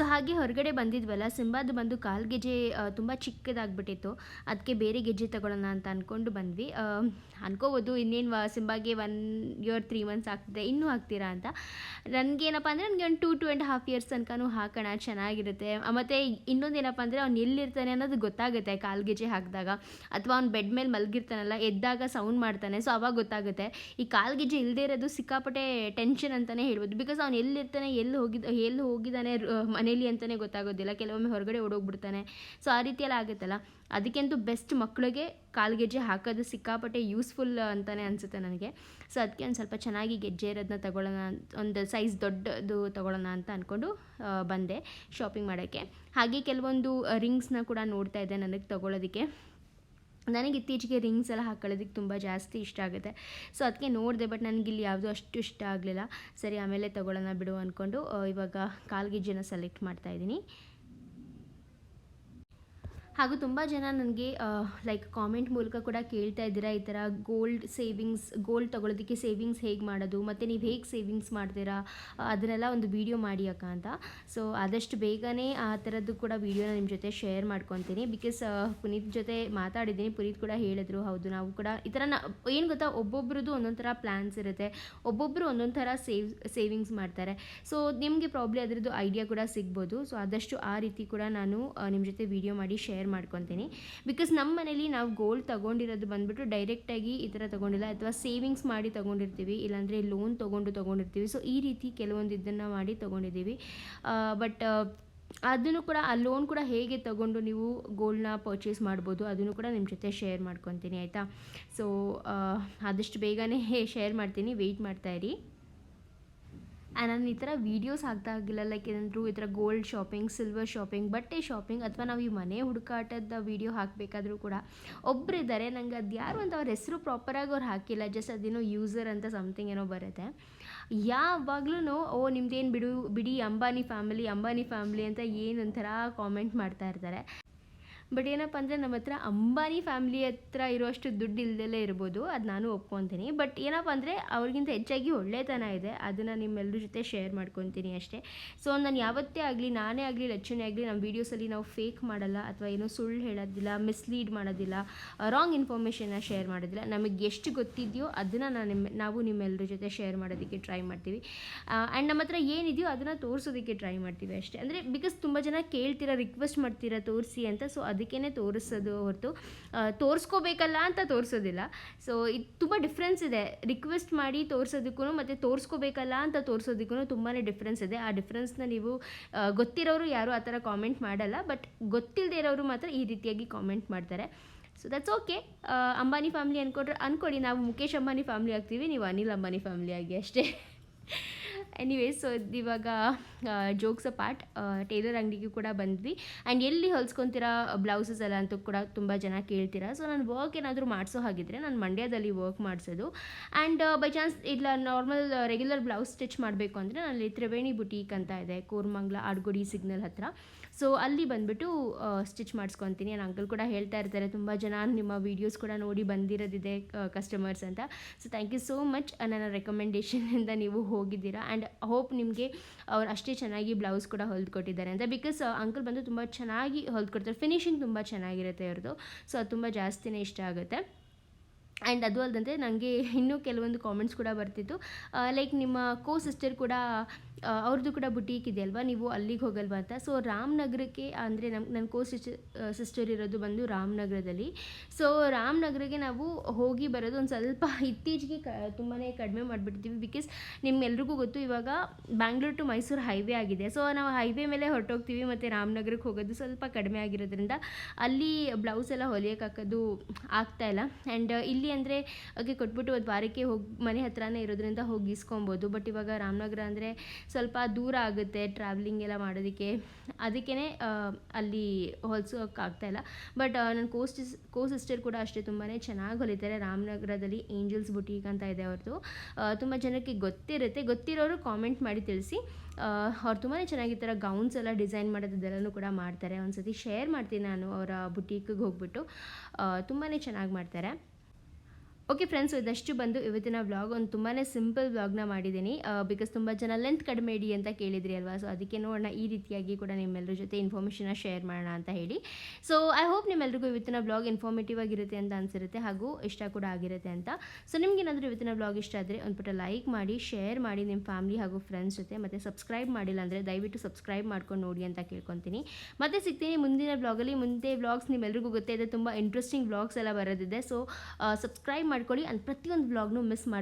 ಸೊ ಹಾಗೆ ಹೊರಗಡೆ ಬಂದಿದ್ವಲ್ಲ, ಸಿಂಬಾದು ಬಂದು ಕಾಲು ಗೆಜೆ ತುಂಬ ಚಿಕ್ಕದಾಗ್ಬಿಟ್ಟಿತ್ತು. ಅದಕ್ಕೆ ಬೇರೆ ಗೆಜ್ಜೆ ತಗೊಳ್ಳೋಣ ಅಂತ ಅಂದ್ಕೊಂಡು ಬಂದ್ವಿ. ಅನ್ಕೋಬೋದು ಇನ್ನೇನು ಸಿಂಬಾಗೆ ಒನ್ ಇಯರ್, ತ್ರೀ ಮಂತ್ಸ್ ಆಗ್ತಿದೆ, ಇನ್ನೂ ಆಗ್ತೀರಾ ಅಂತ. ನನಗೇನಪ್ಪ ಅಂದರೆ ನನಗೆ ಒಂದು two, two and half years ತನಕನೂ ಹಾಕೋಣ, ಚೆನ್ನಾಗಿರುತ್ತೆ. ಮತ್ತು ಇನ್ನೊಂದೇನಪ್ಪ ಅಂದರೆ ಅವ್ನು ಎಲ್ಲಿರ್ತಾನೆ ಅನ್ನೋದು ಗೊತ್ತಾಗುತ್ತೆ ಕಾಲು ಗೆಜೆ ಹಾಕಿದಾಗ. ಅಥವಾ ಅವ್ನು ಬೆಡ್ ಮೇಲೆ ಮಲಗಿರ್ತಾನಲ್ಲ, ಎದ್ದಾಗ ಸೌಂಡ್ ಮಾಡ್ತಾನೆ, ಸೊ ಅವಾಗ ಗೊತ್ತಾಗುತ್ತೆ. ಈ ಕಾಲು ಗೆಜ್ಜೆ ಇಲ್ಲದೇ ಇರೋದು ಸಿಕ್ಕಾಪಟ್ಟೆ ಟೆನ್ಷನ್ ಅಂತಲೇ ಹೇಳ್ಬೋದು. ಬಿಕಾಸ್ ಅವ್ನು ಎಲ್ಲಿರ್ತಾನೆ, ಎಲ್ಲಿ ಹೋಗಿದ್ದ ಎಲ್ಲಿ ಹೋಗಿದ್ದಾನೆ ರ- ಮನೇಲಿ ಅಂತಲೇ ಗೊತ್ತಾಗೋದಿಲ್ಲ. ಕೆಲವೊಮ್ಮೆ ಹೊರಗಡೆ ಓಡೋಗ್ಬಿಡ್ತಾನೆ. ಸೊ ಆ ರೀತಿಯೆಲ್ಲ ಆಗುತ್ತಲ್ಲ? ಅದಕ್ಕಂತೂ ಬೆಸ್ಟ್ ಮಕ್ಕಳಿಗೆ ಕಾಲ್ಗೆಜ್ಜೆ ಹಾಕೋದು ಸಿಕ್ಕಾಪಟ್ಟೆ ಯೂಸ್ಫುಲ್ ಅಂತಲೇ ಅನಿಸುತ್ತೆ ನನಗೆ. ಸೊ ಅದಕ್ಕೆ ಒಂದು ಸ್ವಲ್ಪ ಚೆನ್ನಾಗಿ ಗೆಜ್ಜೆ ಇರೋದನ್ನ ತಗೊಳ್ಳೋಣ ಒಂದು ಸೈಜ್ ದೊಡ್ಡದು ತಗೊಳ್ಳೋಣ ಅಂತ ಅಂದ್ಕೊಂಡು ಬಂದೆ ಶಾಪಿಂಗ್ ಮಾಡೋಕ್ಕೆ. ಹಾಗೆ ಕೆಲವೊಂದು ರಿಂಗ್ಸ್ನ ಕೂಡ ನೋಡ್ತಾ ಇದ್ದೆ ನನಗೆ ತಗೊಳ್ಳೋದಕ್ಕೆ. ನನಗೆ ಇತ್ತೀಚೆಗೆ ರಿಂಗ್ಸ್ ಎಲ್ಲ ಹಾಕೊಳ್ಳೋದಕ್ಕೆ ತುಂಬ ಜಾಸ್ತಿ ಇಷ್ಟ ಆಗುತ್ತೆ. ಸೊ ಅದಕ್ಕೆ ನೋಡಿದೆ ಬಟ್ ನನಗಿಲ್ಲಿ ಯಾವುದು ಅಷ್ಟು ಇಷ್ಟ ಆಗಲಿಲ್ಲ. ಸರಿ, ಆಮೇಲೆ ತಗೊಳ್ಳೋಣ ಬಿಡು ಅಂದ್ಕೊಂಡು ಇವಾಗ ಕಾಲ್ಗೆಜ್ಜೆನ ಸೆಲೆಕ್ಟ್ ಮಾಡ್ತಾ ಇದ್ದೀನಿ. ಹಾಗೂ ತುಂಬ ಜನ ನನಗೆ ಲೈಕ್ ಕಾಮೆಂಟ್ ಮೂಲಕ ಕೂಡ ಕೇಳ್ತಾ ಇದ್ದೀರಾ ಈ ಥರ ಗೋಲ್ಡ್ ಸೇವಿಂಗ್ಸ್ ಗೋಲ್ಡ್ ತೊಗೊಳೋದಕ್ಕೆ ಸೇವಿಂಗ್ಸ್ ಹೇಗೆ ಮಾಡೋದು, ಮತ್ತು ನೀವು ಹೇಗೆ ಸೇವಿಂಗ್ಸ್ ಮಾಡ್ತೀರಾ ಅದನ್ನೆಲ್ಲ ಒಂದು ವಿಡಿಯೋ ಮಾಡಿ ಅಕ್ಕ ಅಂತ. ಸೊ ಆದಷ್ಟು ಬೇಗನೆ ಆ ಥರದ್ದು ಕೂಡ ವೀಡಿಯೋನ ನಿಮ್ಮ ಜೊತೆ ಶೇರ್ ಮಾಡ್ಕೊತೀನಿ. ಬಿಕಾಸ್ ಪುನೀತ್ ಜೊತೆ ಮಾತಾಡಿದ್ದೀನಿ, ಪುನೀತ್ ಕೂಡ ಹೇಳಿದ್ರು, ಹೌದು, ನಾವು ಕೂಡ ಈ ಥರ ಏನು ಗೊತ್ತಾ ಒಬ್ಬೊಬ್ರದ್ದು ಒಂದೊಂದು ಥರ ಪ್ಲ್ಯಾನ್ಸ್ ಇರುತ್ತೆ ಒಬ್ಬೊಬ್ಬರು ಒಂದೊಂದು ಥರ ಸೇವ್ ಸೇವಿಂಗ್ಸ್ ಮಾಡ್ತಾರೆ. ಸೊ ನಿಮಗೆ ಪ್ರಾಬ್ಲಿ ಅದರದ್ದು ಐಡಿಯಾ ಕೂಡ ಸಿಗ್ಬೋದು. ಸೊ ಆದಷ್ಟು ಆ ರೀತಿ ಕೂಡ ನಾನು ನಿಮ್ಮ ಜೊತೆ ವೀಡಿಯೋ ಮಾಡಿ ಶೇರ್ ಮಾಡ್ಕೊತೀನಿ. ಬಿಕಾಸ್ ನಮ್ಮ ಮನೇಲಿ ನಾವು ಗೋಲ್ಡ್ ತೊಗೊಂಡಿರೋದು ಬಂದ್ಬಿಟ್ಟು ಡೈರೆಕ್ಟಾಗಿ ಈ ಥರ ತೊಗೊಂಡಿಲ್ಲ, ಅಥವಾ ಸೇವಿಂಗ್ಸ್ ಮಾಡಿ ತೊಗೊಂಡಿರ್ತೀವಿ, ಇಲ್ಲಾಂದರೆ ಲೋನ್ ತೊಗೊಂಡು ತೊಗೊಂಡಿರ್ತೀವಿ. ಸೊ ಈ ರೀತಿ ಕೆಲವೊಂದು ಇದನ್ನು ಮಾಡಿ ತೊಗೊಂಡಿದ್ದೀವಿ. ಬಟ್ ಅದನ್ನು ಕೂಡ, ಆ ಲೋನ್ ಕೂಡ ಹೇಗೆ ತಗೊಂಡು ನೀವು ಗೋಲ್ಡ್ನ ಪರ್ಚೇಸ್ ಮಾಡ್ಬೋದು, ಅದನ್ನು ಕೂಡ ನಿಮ್ಮ ಜೊತೆ ಶೇರ್ ಮಾಡ್ಕೊತೀನಿ, ಆಯಿತಾ? ಸೊ ಆದಷ್ಟು ಬೇಗನೆ ಶೇರ್ ಮಾಡ್ತೀನಿ ವೆಯ್ಟ್ ಮಾಡ್ತಾ ಇರಿ. ನಾನು ಈ ಥರ ವೀಡಿಯೋಸ್ ಹಾಕ್ತಾ ಆಗಿಲ್ಲ ಲೈಕ್ ಏನಾದರೂ ಈ ಥರ ಗೋಲ್ಡ್ ಶಾಪಿಂಗ್ ಸಿಲ್ವರ್ ಶಾಪಿಂಗ್ ಬಟ್ಟೆ ಶಾಪಿಂಗ್ ಅಥವಾ ನಾವು ಈ ಮನೆ ಹುಡುಕಾಟದ ವೀಡಿಯೋ ಹಾಕಬೇಕಾದ್ರೂ ಕೂಡ ಒಬ್ಬರಿದ್ದಾರೆ ನಂಗೆ ಅದು ಯಾರು ಅಂತ ಅವ್ರ ಹೆಸರು ಪ್ರಾಪರಾಗಿ ಅವ್ರು ಹಾಕಿಲ್ಲ ಜಸ್ಟ್ ಅದೇನೋ ಯೂಸರ್ ಅಂತ ಸಮಥಿಂಗ್ ಏನೋ ಬರುತ್ತೆ. ಯಾವಾಗ್ಲೂ ಓ, ನಿಮ್ದೇನು ಬಿಡು, ಬಿಡಿ, ಅಂಬಾನಿ ಫ್ಯಾಮಿಲಿ ಅಂಬಾನಿ ಫ್ಯಾಮಿಲಿ ಅಂತ ಏನೊಂಥರ ಕಾಮೆಂಟ್ ಮಾಡ್ತಾ ಇರ್ತಾರೆ. ಬಟ್ ಏನಪ್ಪ ಅಂದರೆ ನಮ್ಮ ಹತ್ರ ಅಂಬಾನಿ ಫ್ಯಾಮಿಲಿ ಹತ್ರ ಇರುವಷ್ಟು ದುಡ್ಡು ಇಲ್ದಲೇ ಇರ್ಬೋದು. ಅದು ನಾನು ಒಪ್ಕೊತೀನಿ. ಬಟ್ ಏನಪ್ಪ ಅಂದರೆ ಅವ್ರಿಗಿಂತ ಹೆಚ್ಚಾಗಿ ಒಳ್ಳೆತನ ಇದೆ. ಅದನ್ನು ನಿಮ್ಮೆಲ್ಲರ ಜೊತೆ ಶೇರ್ ಮಾಡ್ಕೊತೀನಿ ಅಷ್ಟೇ. ಸೊ ನಾನು ಯಾವತ್ತೇ ಆಗಲಿ, ನಾನೇ ಆಗಲಿ ರಚನೆ ಆಗಲಿ ನಮ್ಮ ವೀಡಿಯೋಸಲ್ಲಿ ನಾವು ಫೇಕ್ ಮಾಡಲ್ಲ ಅಥವಾ ಏನೋ ಸುಳ್ಳು ಹೇಳೋದಿಲ್ಲ ಮಿಸ್ಲೀಡ್ ಮಾಡೋದಿಲ್ಲ ರಾಂಗ್ ಇನ್ಫಾರ್ಮೇಷನ್ನ ಶೇರ್ ಮಾಡೋದಿಲ್ಲ. ನಮಗೆ ಎಷ್ಟು ಗೊತ್ತಿದೆಯೋ ಅದನ್ನು ನಾನು ನಿಮ್ಮ ನಾವು ನಿಮ್ಮೆಲ್ಲರ ಜೊತೆ ಶೇರ್ ಮಾಡೋದಕ್ಕೆ ಟ್ರೈ ಮಾಡ್ತೀವಿ. ಆ್ಯಂಡ್ ನಮ್ಮ ಹತ್ರ ಏನಿದೆಯೋ ಅದನ್ನು ತೋರಿಸೋದಕ್ಕೆ ಟ್ರೈ ಮಾಡ್ತೀವಿ ಅಷ್ಟೇ. ಅಂದರೆ ಬಿಕಾಸ್ ತುಂಬ ಜನ ಕೇಳ್ತೀರಾ ರಿಕ್ವೆಸ್ಟ್ ಮಾಡ್ತೀರಾ ತೋರಿಸಿ ಅಂತ. ಸೊ ಅದಕ್ಕೇ ತೋರಿಸೋದು ಹೊರತು ತೋರಿಸ್ಕೋಬೇಕಲ್ಲ ಅಂತ ತೋರಿಸೋದಿಲ್ಲ. ಸೊ ಇದು ತುಂಬ ಡಿಫ್ರೆನ್ಸ್ ಇದೆ. ರಿಕ್ವೆಸ್ಟ್ ಮಾಡಿ ತೋರಿಸೋದಕ್ಕೂ ಮತ್ತು ತೋರಿಸ್ಕೋಬೇಕಲ್ಲ ಅಂತ ತೋರಿಸೋದಕ್ಕೂ ತುಂಬಾ ಡಿಫ್ರೆನ್ಸ್ ಇದೆ. ಆ ಡಿಫ್ರೆನ್ಸ್ನ ನೀವು ಗೊತ್ತಿರೋರು ಯಾರು ಆ ಥರ ಕಾಮೆಂಟ್ ಮಾಡಲ್ಲ ಬಟ್ ಗೊತ್ತಿಲ್ಲದೆ ಇರೋರು ಮಾತ್ರ ಈ ರೀತಿಯಾಗಿ ಕಾಮೆಂಟ್ ಮಾಡ್ತಾರೆ. So that's okay Ambani family ಅನ್ಕೊಟ್ರೆ ಅಂದ್ಕೊಡಿ ನಾವು ಮುಖೇಶ್ ಅಂಬಾನಿ ಫ್ಯಾಮಿಲಿ ಆಗ್ತೀವಿ, ನೀವು ಅನಿಲ್ ಅಂಬಾನಿ ಫ್ಯಾಮಿಲಿ ಆಗಿ ಅಷ್ಟೇ. ಎನಿವೇಸ್ ಸೊ ಇವಾಗ ಜೋಕ್ಸ್ ಪಾರ್ಟ್ ಟೈಲರ್ ಅಂಗಡಿಗೂ ಕೂಡ ಬಂದ್ವಿ. ಆ್ಯಂಡ್ ಎಲ್ಲಿ ಹೊಲ್ಸ್ಕೊತೀರಾ ಬ್ಲೌಸಸ್ ಎಲ್ಲ ಅಂತೂ ಕೂಡ ತುಂಬ ಜನ ಕೇಳ್ತೀರಾ. ಸೊ ನಾನು ವರ್ಕ್ ಏನಾದರೂ ಮಾಡಿಸೋ ಹಾಗಿದ್ರೆ ನಾನು ಮಂಡ್ಯದಲ್ಲಿ ವರ್ಕ್ ಮಾಡಿಸೋದು. ಆ್ಯಂಡ್ ಬೈ ಚಾನ್ಸ್ ಇಲ್ಲ ನಾರ್ಮಲ್ ರೆಗ್ಯುಲರ್ ಬ್ಲೌಸ್ ಸ್ಟಿಚ್ ಮಾಡಬೇಕು ಅಂದರೆ ನಾನು ತ್ರಿವೇಣಿ ಬುಟೀಕ್ ಅಂತ ಇದೆ, ಕೋರ್ಮಂಗ್ಲ ಆಡ್ಗುಡಿ ಸಿಗ್ನಲ್ ಹತ್ರ. ಸೊ ಅಲ್ಲಿ ಬಂದುಬಿಟ್ಟು ಸ್ಟಿಚ್ ಮಾಡಿಸ್ಕೊತೀನಿ. ನನ್ನ ಅಂಕಲ್ ಕೂಡ ಹೇಳ್ತಾ ಇರ್ತಾರೆ, ತುಂಬ ಜನ ನಿಮ್ಮ ವೀಡಿಯೋಸ್ ಕೂಡ ನೋಡಿ ಬಂದಿರೋದಿದೆ ಕಸ್ಟಮರ್ಸ್ ಅಂತ. So thank you so much ನನ್ನ ರೆಕಮೆಂಡೇಷನಿಂದ ನೀವು ಹೋಗಿದ್ದೀರಾ. ಆ್ಯಂಡ್ ಹೋಪ್ ನಿಮಗೆ, ಅವ್ರು ಅಷ್ಟೇ ಚೆನ್ನಾಗಿ ಬ್ಲೌಸ್ ಕೂಡ ಹೊಲ್ದು ಕೊಟ್ಟಿದ್ದಾರೆ ಅಂತ ಬಿಕಾಸ್ ಅಂಕಲ್ ಬಂದು ತುಂಬ ಚೆನ್ನಾಗಿ ಹೊಲ್ದು ಕೊಡ್ತಾರೆ ಫಿನಿಶಿಂಗ್ ತುಂಬ ಚೆನ್ನಾಗಿರುತ್ತೆ ಅವ್ರದ್ದು ಸೊ ಅದು ತುಂಬ ಜಾಸ್ತಿನೇ ಇಷ್ಟ ಆಗುತ್ತೆ. ಆ್ಯಂಡ್ ಅದು ಅಲ್ಲದಂತೆ ನನಗೆ ಇನ್ನೂ ಕೆಲವೊಂದು ಕಾಮೆಂಟ್ಸ್ ಕೂಡ ಬರ್ತಿತ್ತು. ಲೈಕ್ ನಿಮ್ಮ ಕೋ ಸಿಸ್ಟರ್ ಕೂಡ ಅವ್ರದ್ದು ಕೂಡ ಬುಟೀಕ್ ಇದೆ ಅಲ್ವಾ? ನೀವು ಅಲ್ಲಿಗೆ ಹೋಗಲ್ವಾ ಅಂತ. ಸೊ ರಾಮನಗರಕ್ಕೆ ಅಂದರೆ ನಮ್ಮ ನನ್ನ ಕೋ ಸಿಸ್ಟರ್ ಸಿಸ್ಟರ್ ಇರೋದು ಬಂದು ರಾಮನಗರದಲ್ಲಿ. ಸೊ ರಾಮನಗರಕ್ಕೆ ನಾವು ಹೋಗಿ ಬರೋದು ಒಂದು ಸ್ವಲ್ಪ ಇತ್ತೀಚೆಗೆ ಕ ತುಂಬಾ ಕಡಿಮೆ ಮಾಡಿಬಿಡ್ತೀವಿ ಬಿಕಾಸ್ ನಿಮ್ಗೆಲ್ರಿಗೂ ಗೊತ್ತು ಇವಾಗ ಬ್ಯಾಂಗ್ಳೂರ್ ಟು ಮೈಸೂರು ಹೈವೇ ಆಗಿದೆ. ಸೊ ನಾವು ಹೈವೇ ಮೇಲೆ ಹೊರಟೋಗ್ತೀವಿ ಮತ್ತು ರಾಮನಗರಕ್ಕೆ ಹೋಗೋದು ಸ್ವಲ್ಪ ಕಡಿಮೆ ಆಗಿರೋದ್ರಿಂದ ಅಲ್ಲಿ ಬ್ಲೌಸ್ ಎಲ್ಲ ಹೊಲಿಯೋಕೆ ಹಾಕೋದು ಆಗ್ತಾ ಇಲ್ಲ. ಆ್ಯಂಡ್ ಇಲ್ಲಿ ಅಂದರೆ ಅದಕ್ಕೆ ಕೊಟ್ಬಿಟ್ಟು ಒಂದು ವಾರಕ್ಕೆ ಹೋಗಿ, ಮನೆ ಹತ್ರನೇ ಇರೋದ್ರಿಂದ ಹೋಗಿ ಇಸ್ಕೊಬೋದು ಬಟ್ ಇವಾಗ ರಾಮನಗರ ಅಂದರೆ ಸ್ವಲ್ಪ ದೂರ ಆಗುತ್ತೆ ಟ್ರಾವೆಲಿಂಗ್ ಎಲ್ಲ ಮಾಡೋದಕ್ಕೆ. ಅದಕ್ಕೇ ಅಲ್ಲಿ ಹೊಲ್ಸೋಕೆ ಆಗ್ತಾಯಿಲ್ಲ ಬಟ್ ನನ್ನ ಕೋ ಕೋ ಸಿಸ್ಟರ್ ಕೂಡ ಅಷ್ಟೇ ತುಂಬಾ ಚೆನ್ನಾಗಿ ಹೊಲಿತಾರೆ. ರಾಮನಗರದಲ್ಲಿ ಏಂಜಲ್ಸ್ ಬುಟೀಕ್ ಅಂತ ಇದೆ ಅವ್ರದ್ದು ತುಂಬ ಜನಕ್ಕೆ ಗೊತ್ತಿರುತ್ತೆ. ಗೊತ್ತಿರೋರು ಕಾಮೆಂಟ್ ಮಾಡಿ ತಿಳಿಸಿ. ಅವ್ರು ತುಂಬಾ ಚೆನ್ನಾಗಿ ಥರ ಗೌನ್ಸ್ ಎಲ್ಲ ಡಿಸೈನ್ ಮಾಡೋದೆಲ್ಲನೂ ಕೂಡ ಮಾಡ್ತಾರೆ. ಒಂದ್ಸತಿ ಶೇರ್ ಮಾಡ್ತೀನಿ ನಾನು ಅವರ ಬುಟೀಕಿಗೆ ಹೋಗ್ಬಿಟ್ಟು. ತುಂಬಾ ಚೆನ್ನಾಗಿ ಮಾಡ್ತಾರೆ. ಓಕೆ ಫ್ರೆಂಡ್ಸ್ ಇದಷ್ಟು ಬಂದು ಇವತ್ತಿನ ವ್ಲಾಗ್ ಒಂದು ತುಂಬಾ ಸಿಂಪಲ್ ವ್ಲಾಗ್ನ ಮಾಡಿದ್ದೀನಿ. ಬಿಕಾಸ್ ತುಂಬ ಜನ ಲೆಂತ್ ಕಡಿಮೆ ಇಡಿ ಅಂತ ಕೇಳಿದ್ರಿ ಅಲ್ವಾ? ಸೊ ಅದಕ್ಕೆ ನೋಡೋಣ ಈ ರೀತಿಯಾಗಿ ಕೂಡ ನಿಮ್ಮೆಲ್ಲರ ಜೊತೆ ಇನ್ಫಾರ್ಮೇಷನ್ನ ಶೇರ್ ಮಾಡೋಣ ಅಂತ ಹೇಳಿ. ಸೊ ಐ ಹೋಪ್ ನಿಮ್ಮೆಲ್ರಿಗೂ ಇವತ್ತಿನ ವ್ಲಾಗ್ ಇನ್ಫಾರ್ಮೇಟಿವ್ ಆಗಿರುತ್ತೆ ಅಂತ ಅನಿಸಿರುತ್ತೆ ಹಾಗೂ ಇಷ್ಟ ಕೂಡ ಆಗಿರುತ್ತೆ ಅಂತ. ಸೊ ನಿಮ್ಗೇನಾದರೂ ಇವತ್ತಿನ ವ್ಲಾಗ್ ಇಷ್ಟ ಆದರೆ ಒಂದು ಪುಟ್ಟ ಲೈಕ್ ಮಾಡಿ ಶೇರ್ ಮಾಡಿ ನಿಮ್ಮ ಫ್ಯಾಮಿಲಿ ಹಾಗೂ ಫ್ರೆಂಡ್ಸ್ ಜೊತೆ, ಮತ್ತು ಸಬ್ಸ್ಕ್ರೈಬ್ ಮಾಡಿಲ್ಲ ಅಂದರೆ ದಯವಿಟ್ಟು ಸಬ್ಸ್ಕ್ರೈಬ್ ಮಾಡ್ಕೊಂಡು ನೋಡಿ ಅಂತ ಕೇಳ್ಕೊತೀನಿ. ಮತ್ತೆ ಸಿಗ್ತೀನಿ ಮುಂದಿನ ಬ್ಲಾಗಲ್ಲಿ ಮುಂದೆ ವ್ಲಾಗ್ಸ್ ನಿಮ್ಮೆಲ್ಲರಿಗೂ ಗೊತ್ತೇ ಇದೆ, ತುಂಬ ಇಂಟ್ರೆಸ್ಟಿಂಗ್ ವ್ಲಾಗ್ಸ್ ಎಲ್ಲ ಬರೋದಿದೆ. ಸೊ ಸಬ್ಸ್ಕ್ರೈಬ್ ಮಾಡ್ಕೊಳ್ಳಿ. ಅಂಡ್ ಪ್ರತಿಯೊಂದು ವ್ಲಾಗ್ನು ಮಿಸ್ ಮಾಡಿ